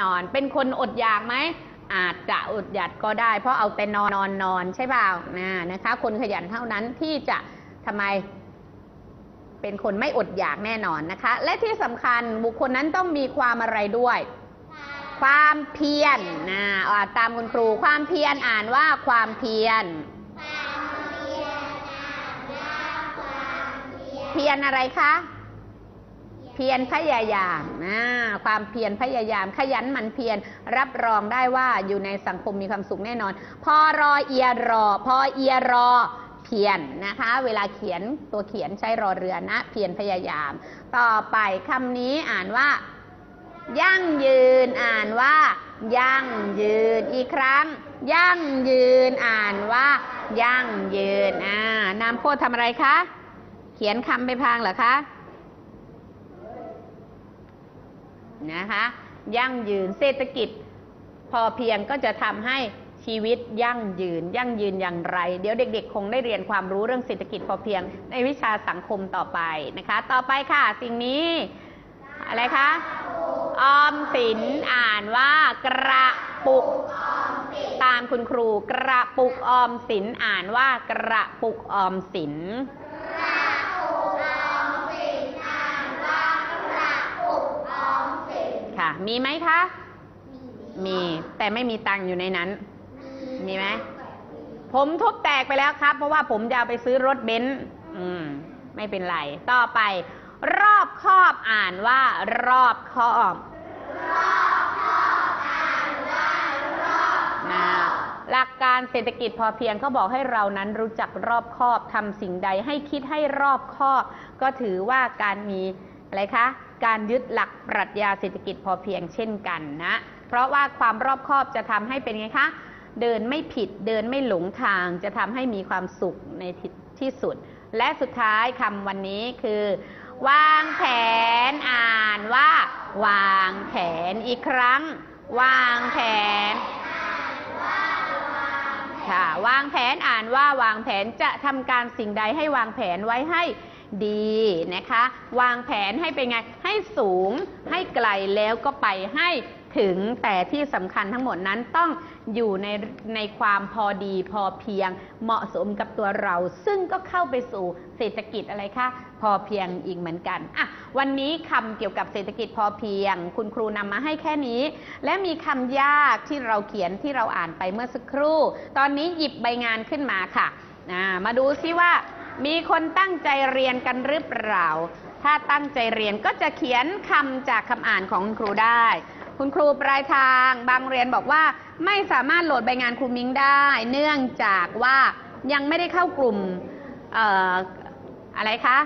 นอน เป็นคนอดอยากไหมอาจจะอดอยากก็ได้ เพราะเอาแต่นอนนอนนอนใช่เปล่านะนะคะ คนขยันเท่านั้นที่จะทำไม เป็นคนไม่อดอยากแน่นอนนะคะ และที่สำคัญบุคคลนั้นต้องมีความอะไรด้วย ความเพียรนะอ่าตามคุณครูความเพียรอ่านว่าความเพียรเพียรอะไรคะเพียรพยายามนะความเพียรพยายาม ขยันหมันเพียรรับรองได้ว่าอยู่ในสังคมมีความสุขแน่นอน พอรอเอียรอ พอเอียรอเพียรนะคะ เวลาเขียนตัวเขียนใช้รอเรือนะ เพียรพยายาม ต่อไปคำนี้อ่านว่า ยั่งยืนอ่านว่า ยั่งยืนอีกครั้ง ยั่งยืนอ่านว่า ยั่งยืนอ่านามโพธทำอะไรคะเขียนคำไปพางเหรอคะ นะคะยั่งยืนเศรษฐกิจพอเพียงก็จะทำให้ชีวิตยั่งยืน ยั่งยืนอย่างไร เดี๋ยวเด็กๆ คงได้เรียนความรู้เรื่องเศรษฐกิจพอเพียง ในวิชาสังคมต่อไปนะคะ ต่อไปค่ะ สิ่งนี้ อะไรคะ ออมสินอ่านว่ากระปุกตามคุณครู กระปุกออมสินอ่านว่ากระปุกออมสิน ค่ะ มีไหมคะ มี แต่ไม่มีตังค์อยู่ในนั้น มีไหม ผมทุบแตกไปแล้วครับ เพราะว่าผมจะเอาไปซื้อรถเบนซ์อืม ไม่เป็นไร ต่อไป รอบครอบอ่านว่า รอบครอบหลักการเศรษฐกิจพอเพียงเขาบอกให้เรานั้นรู้จักรอบคอบทำสิ่งใดให้คิดให้รอบคอบ ก็ถือว่าการมี อะไรคะ การยึดหลักปรัชญาเศรษฐกิจพอเพียงเช่นกันนะ เพราะว่าความรอบคอบจะทำให้เป็นไงคะ เดินไม่ผิดเดินไม่หลงทางจะทำให้มีความสุขในที่ที่สุด และสุดท้ายคำวันนี้คือ วางแผนอ่านว่า วางแผนอีกครั้ง วางแผนค่ะวางแผนอ่านว่าวางแผนจะทำการสิ่งใดให้วางแผนไว้ให้ ดีนะคะ วางแผนให้เป็นไงให้สูงให้ไกลแล้วก็ไปให้ถึงแต่ที่สำคัญทั้งหมดนั้นต้องอยู่ในในความพอดีพอเพียงเหมาะสมกับตัวเรา ซึ่งก็เข้าไปสู่เศรษฐกิจอะไรคะพอเพียงอีกเหมือนกันอะวันนี้คำเกี่ยวกับเศรษฐกิจพอเพียง คุณครูนำมาให้แค่นี้ และมีคำยากที่เราเขียนที่เราอ่านไปเมื่อสักครู่ ตอนนี้หยิบใบงานขึ้นมาค่ะมาดูซิว่า มีคนตั้งใจเรียนกันหรือเปล่า ถ้าตั้งใจเรียนก็จะเขียนคำจากคำอ่านของคุณครูได้ คุณครูปลายทางบางเรียนบอกว่าไม่สามารถโหลดใบงานครูมิ้งได้ เนื่องจากว่ายังไม่ได้เข้ากลุ่มอออะไรคะ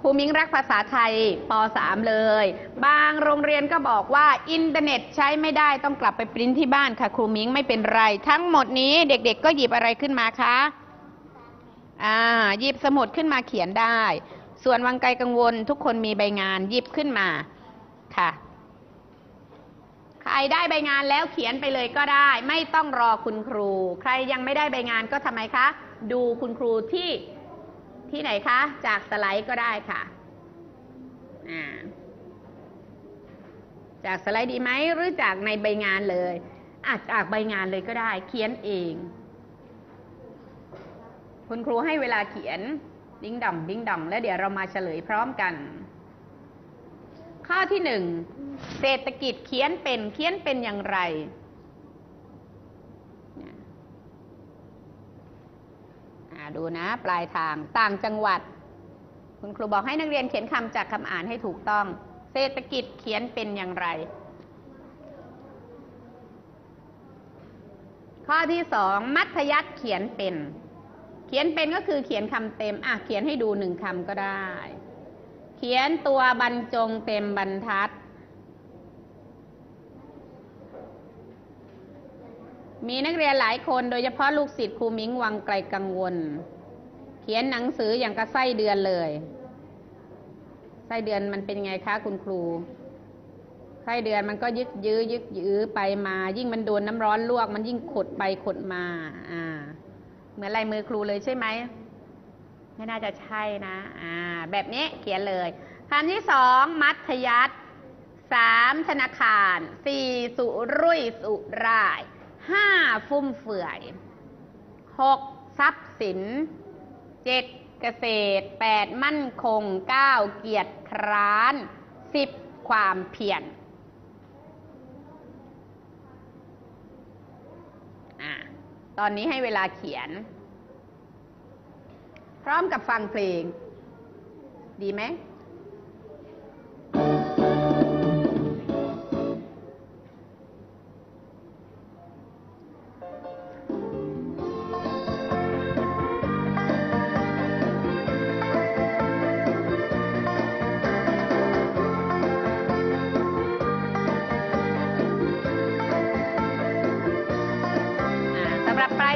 ครูมิ้งรักภาษาไทยป .3 เลย บางโรงเรียนก็บอกว่าอินเทอร์เน็ตใช้ไม่ได้ต้องกลับไปปริ้นที่บ้านค่ะ ครูมิ้งไม่เป็นไร ทั้งหมดนี้เด็กๆก็หยิบอะไรขึ้นมาคะ อ่าหยิบสมุดขึ้นมาเขียนได้ ส่วนวังไกลกังวล ทุกคนมีใบงานหยิบขึ้นมาค่ะ ใครได้ใบงานแล้วเขียนไปเลยก็ได้ ไม่ต้องรอคุณครู ใครยังไม่ได้ใบงานก็ทำไมคะ ดูคุณครูที่ที่ไหนคะ จากสไลด์ก็ได้ค่ะอ่าจากสไลด์ดีไหมหรือจากในใบงานเลยอาจจากใบงานเลยก็ได้ เขียนเอง คุณครูให้เวลาเขียนดิ้งดองดิ้งดองแล้วเดี๋ยวเรามาเฉลยพร้อมกัน ข้อที่หนึ่งเศรษฐกิจเขียนเป็นเขียนเป็นอย่างไรอ่าดูนะปลายทางต่างจังหวัด คุณครูบอกให้นักเรียนเขียนคำจากคำอ่านให้ถูกต้อง เศรษฐกิจเขียนเป็นอย่างไร ข้อที่สองมัธยัติเขียนเป็น เขียนเป็นก็คือเขียนคำเต็ม อะ เขียนให้ดูหนึ่งคำก็ได้ เขียนตัวบรรจงเต็มบรรทัด มีนักเรียนหลายคนโดยเฉพาะลูกศิษย์ครูมิ้งวังไกลกังวล เขียนหนังสืออย่างกระไส้เดือนเลย ไส้เดือนมันเป็นไงคะคุณครูไส้เดือนมันก็ยึกยื้อยึกยื้อไปมา ยิ่งมันโดนน้ำร้อนลวก มันยิ่งขดไปขดมา อ่า เหมือนลายมือครูเลยใช่ไหม ไม่น่าจะใช่นะ อ่า แบบนี้เขียนเลยคำที่สองมัธยัติสามธนาคารสี่สุรุ่ยสุร่ายห้าฟุ่มเฟือยหกทรัพย์สินเจ็ดเกษตรแปดมั่นคงเก้าเกียรติคร้านสิบความเพียรอะ ตอนนี้ให้เวลาเขียน พร้อมกับฟังเพลง ดีไหม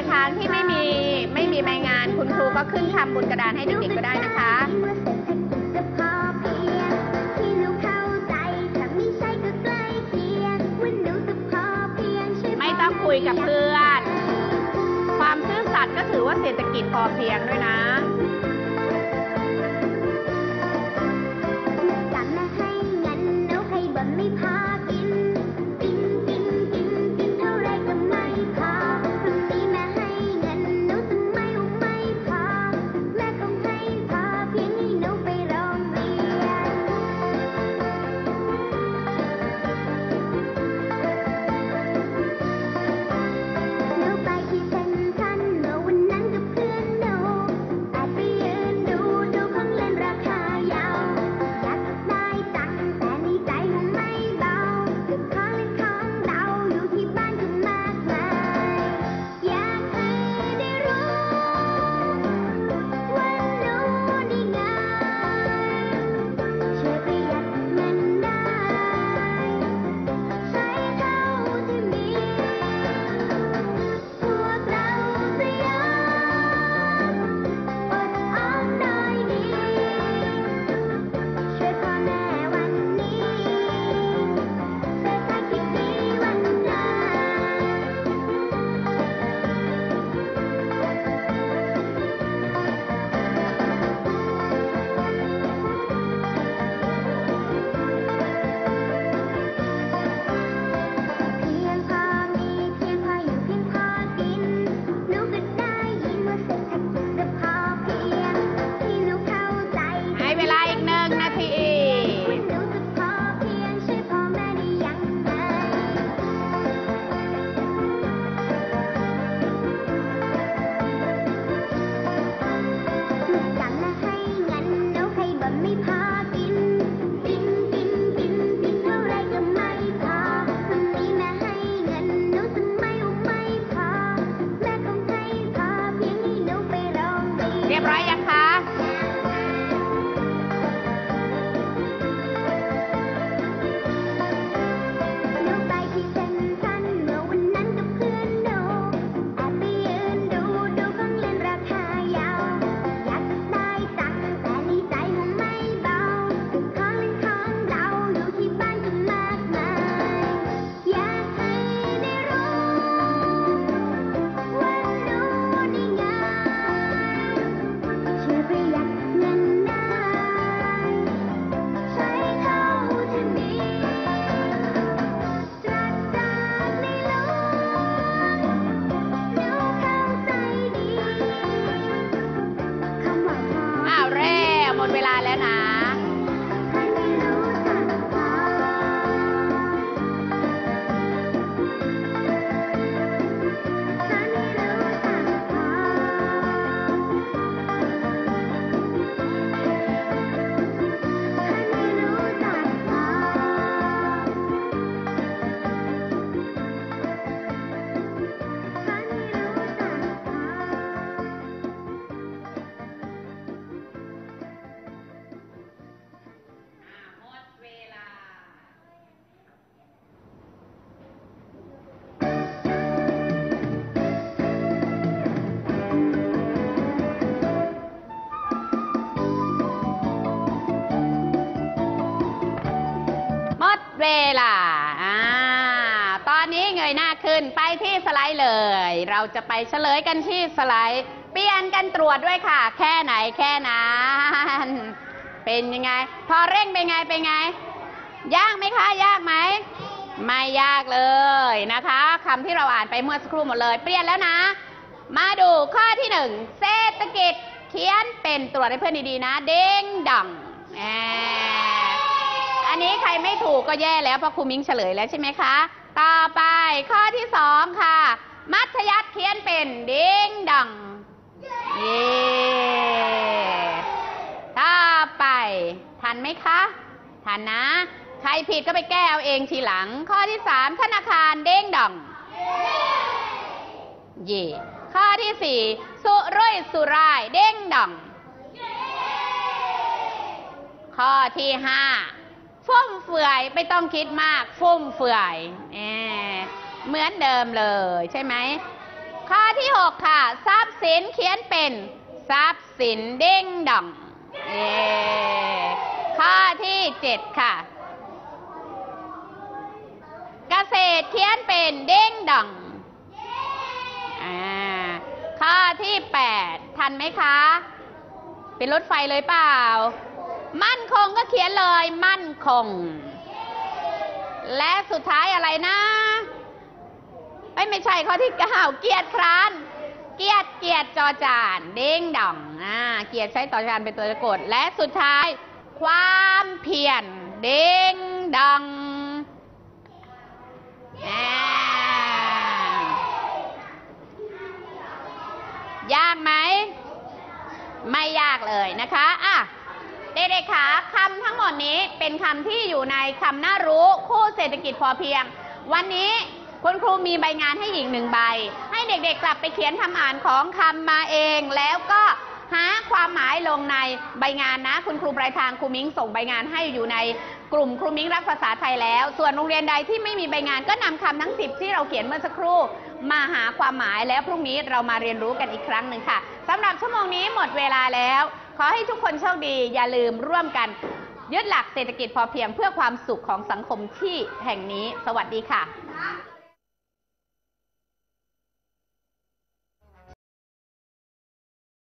ทางที่ไม่มีไม่มีใบงาน คุณครูก็ขึ้นทำบนกระดานให้เด็กๆก็ได้นะคะ ไม่ต้องคุยกับเพื่อน ความซื่อสัตย์ก็ถือว่าเศรษฐกิจพอเพียงด้วยนะ เรียบร้อยยังคะ เวลาอ่าตอนนี้เงยหน้าขึ้นไปที่สไลด์เลย เราจะไปเฉลยกันที่สไลด์ เปลี่ยนกันตรวจด้วยค่ะ แค่ไหนแค่นั้นเป็นยังไง พอเร่งเป็นไงเป็นไง ยากไหมคะยากไหมไม่ยากเลยนะคะคำที่เราอ่านไปเมื่อสักครู่หมดเลย เปลี่ยนแล้วนะ มาดูข้อที่หนึ่งเศรษฐกิจเขียนเป็นตรวจให้เพื่อนดีๆนะ เด้งดังแหม อันนี้ใครไม่ถูกก็แย่แล้วเพราะครูมิ้งเฉลยแล้วใช่ไหมคะ ต่อไปข้อที่สองค่ะ มัธยัสถ์เขียนเป็นเด้งดังเย้ต่อไป ทันไหมคะ ทันนะ ใครผิดก็ไปแก้เอาเองทีหลัง ข้อที่สามธนาคารเด้งดังเย่ข้อที่สี่สุรุ่ยสุร่ายเด้งดังข้อที่ห้า ฟุ่มเฟือยไม่ต้องคิดมากฟุ่มเฟือยแหมเหมือนเดิมเลยใช่ไหมข้อที่ 6 ค่ะ ทรัพย์สินเขียนเป็นทรัพย์สินเด้งดองเย้ข้อที่ 7 ค่ะ เกษตรเขียนเป็นเด้งดองอ่าข้อที่ 8 ทันไหมคะ เป็นรถไฟเลยเปล่า มั่นคงก็เขียนเลย มั่นคง และสุดท้ายอะไรนะเอ้ยไม่ใช่ข้อที่เก้าเกียรติคร้าน เกียรติเกียรติจอจาน เด้งด่องอ่าเกียรติใช้ต่อจานเป็นตัวสะกด และสุดท้าย ความเพียรเด้งดังยากไหม ไม่ยากเลยนะคะ อะ เด็กๆคะคำทั้งหมดนี้เป็นคำที่อยู่ในคำน่ารู้คู่เศรษฐกิจพอเพียง วันนี้คุณครูมีใบงานให้อีกหนึ่งใบ ให้เด็กๆกลับไปเขียนคำอ่านของคำมาเอง แล้วก็หาความหมายลงในใบงานนะ คุณครูปลายทางครูมิ้งส่งใบงานให้อยู่ในกลุ่มครูมิ้งรักภาษาไทยแล้ว ส่วนโรงเรียนใดที่ไม่มีใบงานก็นำคำทั้ง 10 ที่เราเขียนเมื่อสักครู่ มาหาความหมายแล้วพรุ่งนี้เรามาเรียนรู้กันอีกครั้งหนึ่งค่ะสำหรับชั่วโมงนี้หมดเวลาแล้ว อให้ทุกคนโชคดีอย่าลืมร่วมกัน ยึดหลักเศรษฐกิจพอเพียงเพื่อความสุขของสังคมที่แห่งนี้ สวัสดีค่ะ